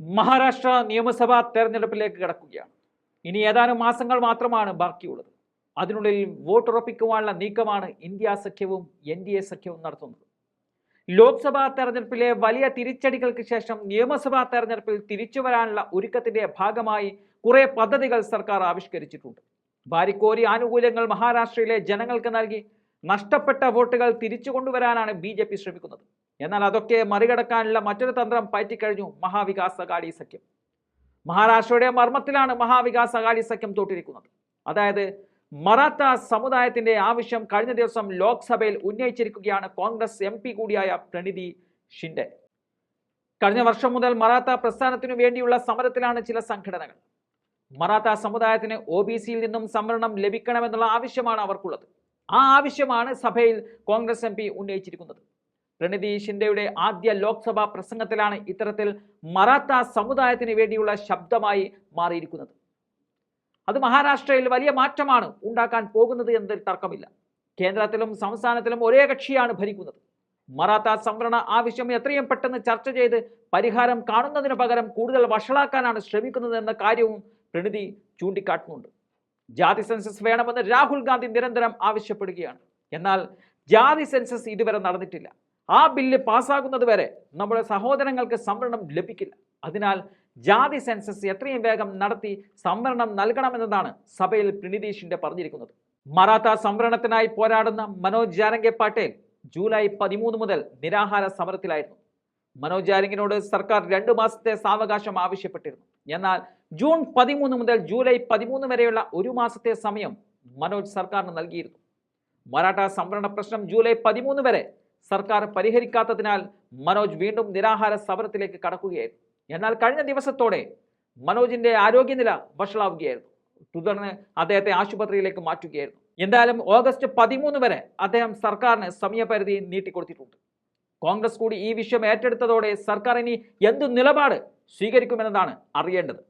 മഹാരാഷ്ട്ര നിയമസഭാ തെരഞ്ഞെടുപ്പിലേക്ക് കിടക്കുകയാണ്. ഇനി ഏതാനും മാസങ്ങൾ മാത്രമാണ് ബാക്കിയുള്ളത്. അതിനുള്ളിൽ വോട്ടുറപ്പിക്കുവാനുള്ള നീക്കമാണ് ഇന്ത്യ സഖ്യവും എൻ ഡി എ സഖ്യവും നടത്തുന്നത്. ലോക്സഭാ തെരഞ്ഞെടുപ്പിലെ വലിയ തിരിച്ചടികൾക്ക് ശേഷം നിയമസഭാ തെരഞ്ഞെടുപ്പിൽ തിരിച്ചു വരാനുള്ള ഒരുക്കത്തിന്റെ ഭാഗമായി കുറെ പദ്ധതികൾ സർക്കാർ ആവിഷ്കരിച്ചിട്ടുണ്ട്. ഭാരിക്കോരി ആനുകൂല്യങ്ങൾ മഹാരാഷ്ട്രയിലെ ജനങ്ങൾക്ക് നൽകി നഷ്ടപ്പെട്ട വോട്ടുകൾ തിരിച്ചു കൊണ്ടുവരാനാണ് ബി ശ്രമിക്കുന്നത്. എന്നാൽ അതൊക്കെ മറികടക്കാനുള്ള മറ്റൊരു തന്ത്രം പയറ്റിക്കഴിഞ്ഞു മഹാവികാസ് അഗാഡി സഖ്യം. മഹാരാഷ്ട്രയുടെ മർമ്മത്തിലാണ് മഹാവികാസ് അഗാഡി സഖ്യം തൊട്ടിരിക്കുന്നത്. അതായത് മറാത്ത സമുദായത്തിന്റെ ആവശ്യം കഴിഞ്ഞ ദിവസം ലോക്സഭയിൽ ഉന്നയിച്ചിരിക്കുകയാണ് കോൺഗ്രസ് എം കൂടിയായ പ്രണിതി ഷിൻഡെ. കഴിഞ്ഞ വർഷം മുതൽ മറാത്ത പ്രസ്ഥാനത്തിനു വേണ്ടിയുള്ള സമരത്തിലാണ് ചില സംഘടനകൾ. മറാത്ത സമുദായത്തിന് ഒ ബി സിയിൽ നിന്നും സംവരണം ലഭിക്കണമെന്നുള്ള ആവശ്യമാണ് അവർക്കുള്ളത്. ആ ആവശ്യമാണ് സഭയിൽ കോൺഗ്രസ് എം ഉന്നയിച്ചിരിക്കുന്നത്. ഷിൻഡെയുടെ ആദ്യ ലോക്സഭാ പ്രസംഗത്തിലാണ് ഇത്തരത്തിൽ മറാത്ത സമുദായത്തിന് വേണ്ടിയുള്ള ശബ്ദമായി മാറിയിരിക്കുന്നത്. അത് മഹാരാഷ്ട്രയിൽ വലിയ മാറ്റമാണ് ഉണ്ടാക്കാൻ പോകുന്നത് എന്നതിൽ തർക്കമില്ല. കേന്ദ്രത്തിലും സംസ്ഥാനത്തിലും ഒരേ കക്ഷിയാണ് ഭരിക്കുന്നത്. മറാത്ത സംവരണ ആവശ്യം എത്രയും പെട്ടെന്ന് ചർച്ച ചെയ്ത് പരിഹാരം കാണുന്നതിന് പകരം കൂടുതൽ വഷളാക്കാനാണ് ശ്രമിക്കുന്നത് എന്ന കാര്യവും പ്രണിതി ചൂണ്ടിക്കാട്ടുന്നുണ്ട്. ജാതി സെൻസസ് വേണമെന്ന് രാഹുൽ ഗാന്ധി നിരന്തരം ആവശ്യപ്പെടുകയാണ്. എന്നാൽ ജാതി സെൻസസ് ഇതുവരെ നടന്നിട്ടില്ല. ആ ബില്ല് പാസ്സാകുന്നത് വരെ നമ്മുടെ സഹോദരങ്ങൾക്ക് സംവരണം ലഭിക്കില്ല. അതിനാൽ ജാതി സെൻസസ് എത്രയും വേഗം നടത്തി സംവരണം നൽകണമെന്നതാണ് സഭയിൽ പ്രണീതീഷിന്റെ പറഞ്ഞിരിക്കുന്നത്. മറാത്ത സംവരണത്തിനായി പോരാടുന്ന മനോജ് ജാരംഗെ പാട്ടേൽ ജൂലൈ പതിമൂന്ന് മുതൽ നിരാഹാര സമരത്തിലായിരുന്നു. മനോജ് ജാരംഗിനോട് സർക്കാർ രണ്ടു മാസത്തെ സാവകാശം ആവശ്യപ്പെട്ടിരുന്നു. എന്നാൽ ജൂൺ പതിമൂന്ന് മുതൽ ജൂലൈ പതിമൂന്ന് വരെയുള്ള ഒരു മാസത്തെ സമയം മനോജ് സർക്കാരിന് നൽകിയിരുന്നു. മറാഠ സംവരണ പ്രശ്നം ജൂലൈ പതിമൂന്ന് വരെ സർക്കാർ പരിഹരിക്കാത്തതിനാൽ മനോജ് വീണ്ടും നിരാഹാര സമരത്തിലേക്ക് കടക്കുകയായിരുന്നു. എന്നാൽ കഴിഞ്ഞ ദിവസത്തോടെ മനോജിന്റെ ആരോഗ്യനില വഷളാവുകയായിരുന്നു. തുടർന്ന് അദ്ദേഹത്തെ ആശുപത്രിയിലേക്ക് മാറ്റുകയായിരുന്നു. എന്തായാലും ഓഗസ്റ്റ് പതിമൂന്ന് വരെ അദ്ദേഹം സർക്കാരിന് സമയപരിധി നീട്ടിക്കൊടുത്തിട്ടുണ്ട്. കോൺഗ്രസ് കൂടി ഈ വിഷയം ഏറ്റെടുത്തതോടെ സർക്കാർ ഇനി എന്ത് നിലപാട് സ്വീകരിക്കുമെന്നതാണ് അറിയേണ്ടത്.